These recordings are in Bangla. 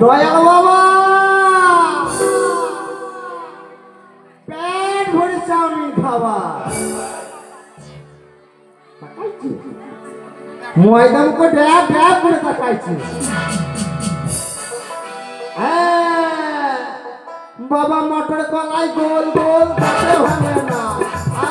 দয়াল বাবা! তাকাইছি। ড্যাব ড্যাব করে তাকাইছি। হ্যাঁ, বাবা মটর কলাই গোল গোল ভাঙে না। আর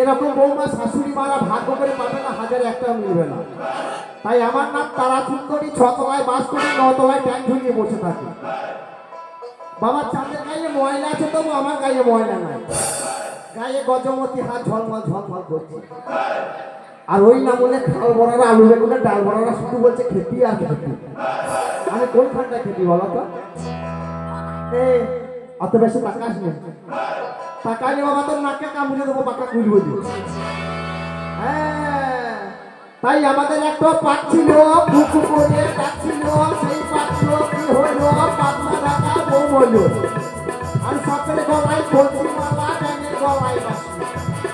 এরকম বৌমা শাশুড়ি মারা ভাগ্য করে পাবে না, হাজারে একটা মিলবে না। তাই আমার নাম তারা সুন্দরী ছতলায় বাস করি নতলায় ট্যাঙ্ক ঝুলিয়ে বসে থাকি। বাবার চাঁদের গায়ে ময়লা আছে তবু আমার গায়ে ময়লা নাই। গায়ে গজমতি হাত ঝলমল ঝলমল করছে। আর ওই না বলে খাল বড়ারা, আলু বেগুনের ডাল বড়ারা শুধু বলছে খেতি আর খেতি আমি কোনখানটা খেতি বলো তো? অত বেশি টাকা আসবে টাকা নিয়ে বাবা তোর নাকে কামড়ে দেবো কুলবো দিয়ে হ্যাঁ তাই আমাদের একটা পাট ছিল পুকু করে ডাকছিল সেই পাত্র কি হইল পাতলা ঢাকা বউ হইল আর সাপের গলায় বলছি মালা, ব্যাঙের গলায় বাসি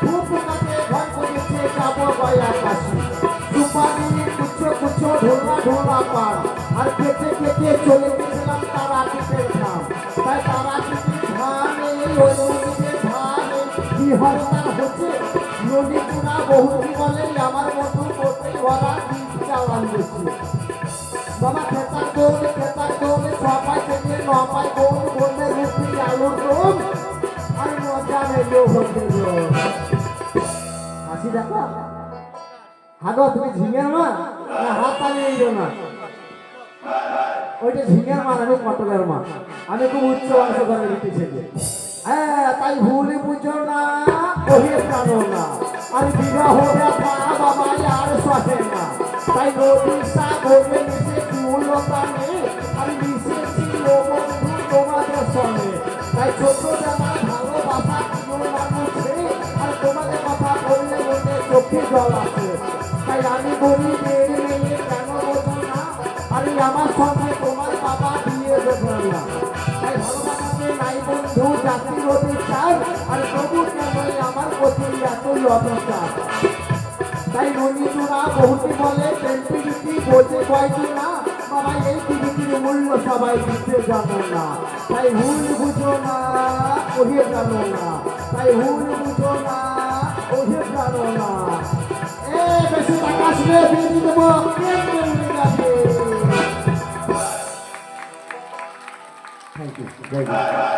পুকু কাছে ঘর করেছে, যাব গয়া কাশি। সুপারি কুচ্ছ কুচ্ছ ঢোলা ঢোলা পার আর কেটে কেটে চলে গেছিলাম তারা কেটের নদী পুরা বহুটি বলে আমার মতো করতে ভরা চালান দিচ্ছি বাবা, খেতার দৌড়, খেতার দৌড়ে ছপাই থেকে নপাই দৌড়, বললে রুটি আলুর দৌড়, আর মজা হতে হাসি দেখা? হাগো, তুমি ঝিঙের মা না, হাত তালিয়ে দিও না ওইটা ঝিঙের মা আমি পটলের মা আমি খুব উচ্চ অংশ করে দিতে ছেলে হ্যাঁ তাই ভুলে বুঝো না। আর বিবাহ ব্যথা বাবা আর সহে না তাই নদী সাগরে মিশে চুলতা নেই আর মিশেছি ও তোমাদের সঙ্গে তাই ছোট জানা ভালোবাসা মানুষে আর তোমাদের কথা বললে মনে চোখে জল তাই আমি বলি মেয়ে কেন বোঝো না আরে আমার সঙ্গে তোমার বাবা বিয়ে দেবে না তাই ভালোবাসাতে নাই বন্ধু তবু কেন প্রতি এতই অত্যাচার তাই ননীতুরা বহুটি বলে পেন্টিভিটি বোঝে কয়টি না বাবা এই পৃথিবীর মূল্য সবাই দিতে জানো না। তাই ভুল বুঝো না, ওহে জানো না। তাই ভুল বুঝো না, ওহে জানো না। এ বেশি টাকা শুনে দিয়ে দেবো। Thank you Joy Guru